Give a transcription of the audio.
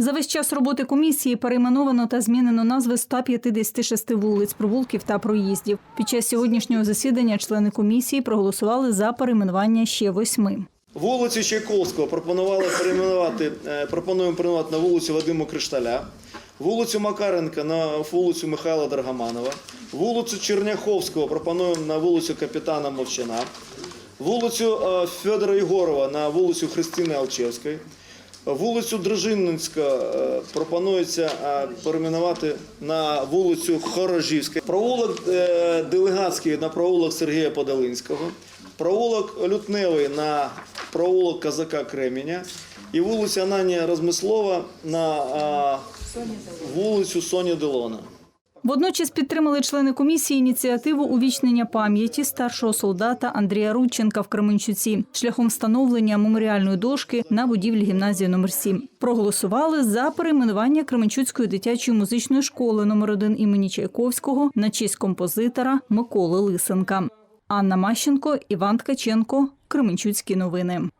За весь час роботи комісії перейменовано та змінено назви 156 вулиць, провулків та проїздів. Під час сьогоднішнього засідання члени комісії проголосували за перейменування ще восьми. Вулицю Чайковського пропонували перейменувати, е, пропонуємо перейменувати на вулицю Вадима Кришталя, вулицю Макаренка на вулицю Михайла Драгоманова, вулицю Черняховського пропонуємо на вулицю Капітана Мовчана, вулицю е, Федора Єгорова на вулицю Христини Алчевської, вулицю Дрожинницька е, пропонується е, перейменувати на вулицю Хорожівська, провулок е, Делегатський на провулок Сергія Подолинського, провулок Лютневий на провулок Казака Кременя. І вулиця Ананія Розмислова на вулицю Соні Делона. Водночас підтримали члени комісії ініціативу увічнення пам'яті старшого солдата Андрія Рудченка в Кременчуці шляхом встановлення меморіальної дошки на будівлі гімназії номер 7 Проголосували за перейменування Кременчуцької дитячої музичної школи номер 1 імені Чайковського на честь композитора Миколи Лисенка. Анна Мащенко, Іван Ткаченко, Кременчуцькі новини.